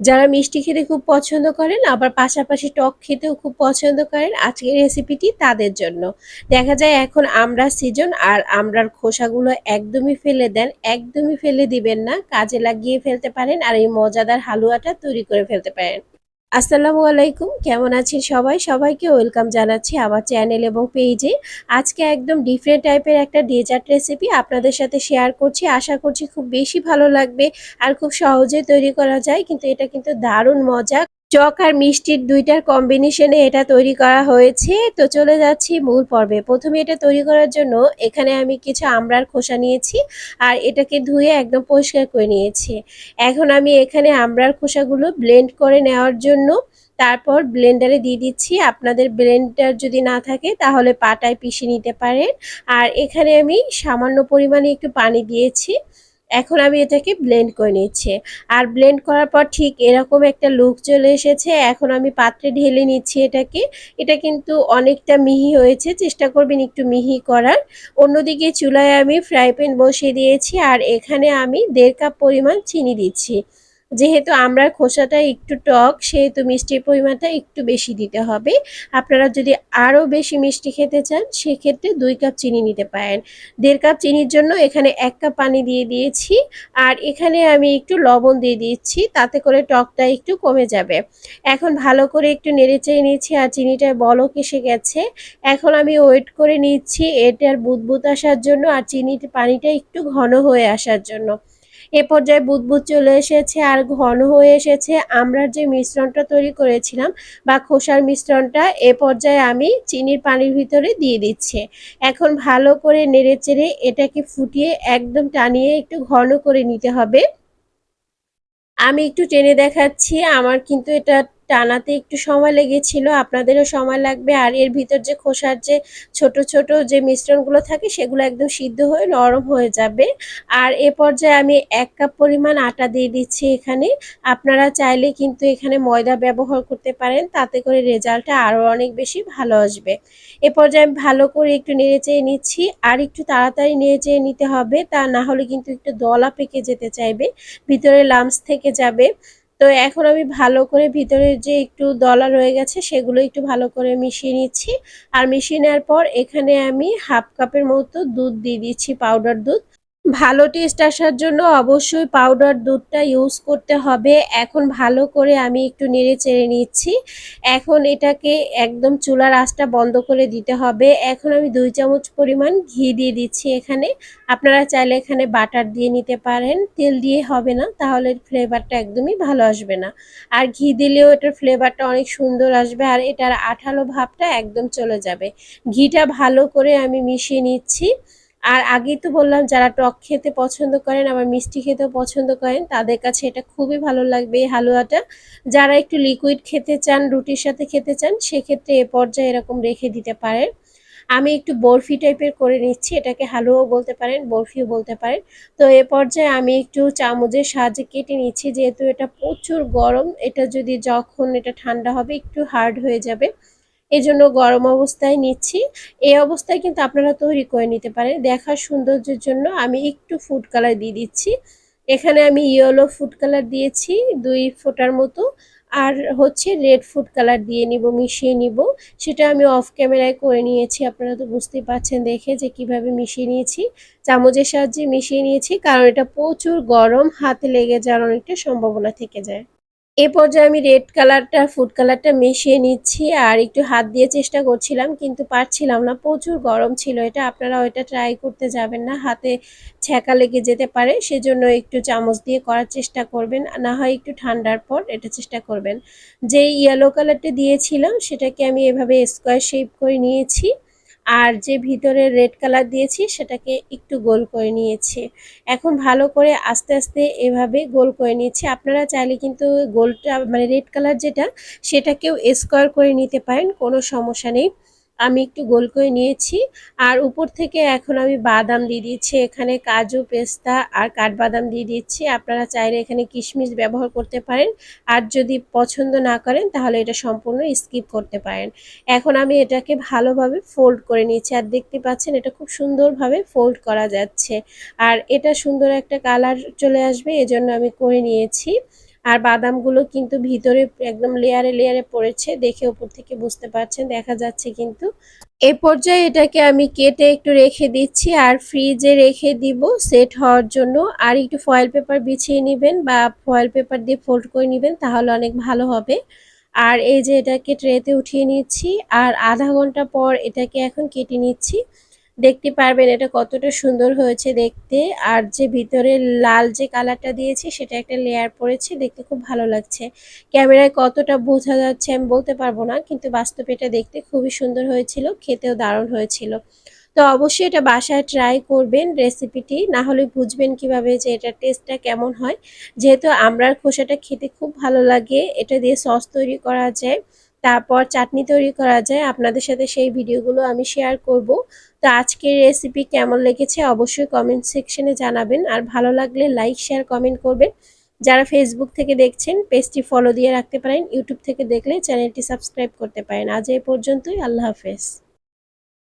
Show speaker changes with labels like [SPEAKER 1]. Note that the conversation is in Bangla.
[SPEAKER 1] যারা মিষ্টি খেতে খুব পছন্দ করেন, আবার পাশাপাশি টক খেতেও খুব পছন্দ করেন, আজকের রেসিপিটি তাদের জন্য। দেখা যায় এখন আমরা সিজন আর আমরার খোসাগুলো একদমই ফেলে দেন, একদমই ফেলে দিবেন না, কাজে লাগিয়ে ফেলতে পারেন আর এই মজাদার হালুয়াটা তৈরি করে ফেলতে পারেন। আসসালামু আলাইকুম, কেমন আছেন সবাই? সবাইকে ওয়েলকাম জানাচ্ছি আমার চ্যানেল এবং পেজে। আজকে একদম ডিফারেন্ট টাইপের একটা ডেজার্ট রেসিপি আপনাদের সাথে শেয়ার করছি। আশা করছি খুব বেশি ভালো লাগবে আর খুব সহজে তৈরি করা যায়, কিন্তু এটা কিন্তু দারুণ মজা। চক আর মিষ্টির দুইটার কম্বিনেশনে এটা তৈরি করা হয়েছে। তো চলে যাচ্ছি মূল পর্বে। প্রথমে এটা তৈরি করার জন্য এখানে আমি কিছু আমড়ার খোসা নিয়েছি আর এটাকে ধুয়ে একদম পরিষ্কার করে নিয়েছি। এখন আমি এখানে আমড়ার খোসাগুলো ব্লেন্ড করে নেওয়ার জন্য তারপর ব্লেন্ডারে দিয়ে দিচ্ছি। আপনাদের ব্লেন্ডার যদি না থাকে তাহলে পাটায় পিষে নিতে পারেন। আর এখানে আমি সামান্য পরিমাণে একটু পানি দিয়েছি। এখন আমি এটাকে ব্লেন্ড করে নিচ্ছি। আর ব্লেন্ড করার পর ঠিক এরকম একটা লুক চলে এসেছে। এখন আমি পাত্রে ঢেলে নিচ্ছি এটাকে। এটা কিন্তু অনেকটা মিহি হয়েছে। চেষ্টা করবেন একটু মিহি করার। অন্যদিকে চুলায় আমি ফ্রাই প্যান বসিয়ে দিয়েছি। আর এখানে আমি দেড় কাপ পরিমাণ চিনি দিচ্ছি। যেহেতু আমরা খোসাটা একটু টক, সেহেতু মিষ্টির পরিমাণটা একটু বেশি দিতে হবে। আপনারা যদি আরও বেশি মিষ্টি খেতে চান, সেক্ষেত্রে দুই কাপ চিনি নিতে পারেন। দেড় কাপ চিনির জন্য এখানে এক কাপ পানি দিয়ে দিয়েছি। আর এখানে আমি একটু লবণ দিয়ে দিচ্ছি, তাতে করে টকটা একটু কমে যাবে। এখন ভালো করে একটু নেড়ে চেড়ে নিচ্ছি আর চিনিটায় বলক এসে গেছে। এখন আমি ওয়েট করে নিচ্ছি এটার বুদবুদ আসার জন্য আর চিনির পানিটা একটু ঘন হয়ে আসার জন্য। এ পর্যায়ে বুদবুদ চলে এসেছে আর ঘন হয়ে এসেছে আমরা যে মিশ্রণটা তৈরি করেছিলাম বা খোসার মিশ্রণটা, এ পর্যায়ে আমি চিনির পানির ভিতরে দিয়ে দিচ্ছি। এখন ভালো করে নেড়ে চেড়ে এটাকে ফুটিয়ে একদম টানিয়ে একটু ঘন করে নিতে হবে। আমি একটু টেনে দেখাচ্ছি, আমার কিন্তু এটা টানাতে একটু সময় লেগেছিল, আপনাদেরও সময় লাগবে। আর এর ভিতর যে খোসার যে ছোট ছোট যে মিশ্রণগুলো থাকে, সেগুলো একদম সিদ্ধ হয়ে নরম হয়ে যাবে। আর এ পর্যায়ে আমি এক কাপ পরিমাণ আটা দিয়ে দিচ্ছি এখানে। আপনারা চাইলে কিন্তু এখানে ময়দা ব্যবহার করতে পারেন, তাতে করে রেজাল্টটা আরও অনেক বেশি ভালো আসবে। এ পর্যায়ে আমি ভালো করে একটু নেড়ে চেয়ে নিচ্ছি। আর একটু তাড়াতাড়ি নেড়ে চেয়ে নিতে হবে, তা না হলে কিন্তু একটু দলা পেকে যেতে চাইবে, ভিতরে লামস থেকে যাবে। তো এখন আমি ভালো করে ভিতরে যে একটু দলা রয়ে গেছে, সেগুলো একটু ভালো করে মিশিয়ে নিচ্ছি। আর মিশিয়ে নেওয়ার পর এখানে আমি হাফ কাপের মতো দুধ দিয়ে দিচ্ছি পাউডার দুধ। ভালো টেস্ট আসার জন্য অবশ্যই পাউডার দুধটা ইউজ করতে হবে। এখন ভালো করে আমি একটু নেড়ে চেড়ে নিচ্ছি। এখন এটাকে একদম চুলার আঁচটা বন্ধ করে দিতে হবে। এখন আমি দুই চামচ পরিমাণ ঘি দিয়ে দিচ্ছি এখানে। আপনারা চাইলে এখানে বাটার দিয়ে নিতে পারেন। তেল দিয়ে হবে না, তাহলে ফ্লেভারটা একদমই ভালো আসবে না। আর ঘি দিলেও এটার ফ্লেভারটা অনেক সুন্দর আসবে আর এটার আঠালো ভাবটা একদম চলে যাবে। ঘিটা ভালো করে আমি মিশিয়ে নিচ্ছি। আর আগেই তো বললাম, যারা টক খেতে পছন্দ করেন, আবার মিষ্টি খেতেও পছন্দ করেন, তাদের কাছে এটা খুবই ভালো লাগবে এই হালুয়াটা। যারা একটু লিকুইড খেতে চান, রুটির সাথে খেতে চান, সেক্ষেত্রে এ পর্যায়ে এরকম রেখে দিতে পারেন। আমি একটু বরফি টাইপের করে নিচ্ছি, এটাকে হালুয়াও বলতে পারেন, বরফিও বলতে পারেন। তো এ পর্যায়ে আমি একটু চামচের সাহায্যে কেটে নিচ্ছি, যেহেতু এটা প্রচুর গরম, এটা যদি যখন এটা ঠান্ডা হবে, একটু হার্ড হয়ে যাবে। এজন্য গরম অবস্থায় নিচ্ছি। এই অবস্থায় কিন্তু আপনারা তৈরি করে নিতে পারেন। দেখার সৌন্দর্যের জন্য আমি একটু ফুড কালার দিয়ে দিচ্ছি। এখানে আমি ইয়েলো ফুড কালার দিয়েছি, দুই ফোটার মতো। আর হচ্ছে রেড ফুড কালার দিয়ে নিব, মিশিয়ে নিব। সেটা আমি অফ ক্যামেরায় করে নিয়েছি, আপনারা তো বুঝতেই পারছেন দেখে যে কীভাবে মিশিয়ে নিয়েছি। চামচের সাহায্যে মিশিয়ে নিয়েছি, কারণ এটা প্রচুর গরম, হাতে লেগে যাওয়ার অনেকটা সম্ভাবনা থেকে যায়। এ পর্যায়ে আমি রেড কালারটা ফুড কালারটা মিশিয়ে নিচ্ছি আর একটু হাত দিয়ে চেষ্টা করছিলাম কিন্তু পারছিলাম না। প্রচুর গরম ছিল এটা আপনারা ওইটা ট্রাই করতে যাবেন না। হাতে ছ্যাঁকা লেগে যেতে পারে, সেজন্য একটু চামচ দিয়ে করার চেষ্টা করবেন। না হয় একটু ঠান্ডার পর এটা চেষ্টা করবেন। যে ইয়েলো কালারটা দিয়েছিলাম, সেটাকে আমি এভাবে স্কোয়ার শেপ করে নিয়েছি। আর যে ভিতরে রেড কালার দিয়েছি, সেটাকে একটু গোল করে নিয়েছি। এখন ভালো করে আস্তে আস্তে এভাবে গোল করে নিয়েছে। আপনারা চাইলে কিন্তু গোলটা মানে রেড কালার যেটা, সেটাকেও স্কোয়ার করে নিতে পারেন, কোনো সমস্যা নেই। আমি একটু গোল করে নিয়েছি। আর উপর থেকে এখন আমি বাদাম দিয়ে দিচ্ছি। এখানে কাজু, পেস্তা আর কাঠবাদাম দিয়ে দিচ্ছি। আপনারা চাইলে এখানে কিশমিশ ব্যবহার করতে পারেন। আর যদি পছন্দ না করেন, তাহলে এটা সম্পূর্ণ স্কিপ করতে পারেন। এখন আমি এটাকে ভালোভাবে ফোল্ড করে নিয়েছি। আর দেখতে পাচ্ছেন, এটা খুব সুন্দরভাবে ফোল্ড করা যাচ্ছে। আর এটা সুন্দর একটা কালার চলে আসবে, এজন্য আমি করে নিয়েছি। আর বাদামগুলো কিন্তু ভিতরে একদম লেয়ারে লেয়ারে পড়েছে, দেখে উপর থেকে বুঝতে পারছেন, দেখা যাচ্ছে কিন্তু। এ পর্যায়ে এটাকে আমি কেটে একটু রেখে দিচ্ছি আর ফ্রিজে রেখে দিব, সেট হওয়ার জন্য। আর একটু ফয়েল পেপার বিছিয়ে নেবেন বা ফয়েল পেপার দিয়ে ফোল্ড করে নেবেন, তাহলে অনেক ভালো হবে। আর এই যে এটাকে ট্রেতে উঠিয়ে নিচ্ছি, আর আধা ঘণ্টা পর এটাকে এখন কেটে নিচ্ছি। দেখতে পারবেন এটা কতটা সুন্দর হয়েছে দেখতে। আর যে ভিতরে লাল যে কালারটা দিয়েছি, সেটা একটা লেয়ার পড়েছে, দেখতে খুব ভালো লাগছে। ক্যামেরায় কতটা বোঝা যাচ্ছে আমি বলতে পারব না, কিন্তু বাস্তবে এটা দেখতে খুবই সুন্দর হয়েছিল, খেতেও দারুণ হয়েছিল। তো অবশ্যই এটা বাসায় ট্রাই করবেন রেসিপিটি না হলে বুঝবেন কীভাবে যে এটার টেস্টটা কেমন হয়। যেহেতু আমরার খোসাটা খেতে খুব ভালো লাগে, এটা দিয়ে সস তৈরি করা যায়। তারপর চাটনি তৈরি করা যায়। আপনাদের সাথে সেই ভিডিওগুলো আমি শেয়ার করব। তো আজকের রেসিপি কেমন লেগেছে অবশ্যই কমেন্ট সেকশনে জানাবেন। আর ভালো লাগলে লাইক শেয়ার কমেন্ট করবেন। যারা ফেসবুক থেকে দেখছেন পেজটি ফলো দিয়ে রাখতে পারেন। ইউটিউব থেকে দেখলে চ্যানেলটি সাবস্ক্রাইব করতে পারেন। আজ এই পর্যন্তই, আল্লাহ হাফেজ।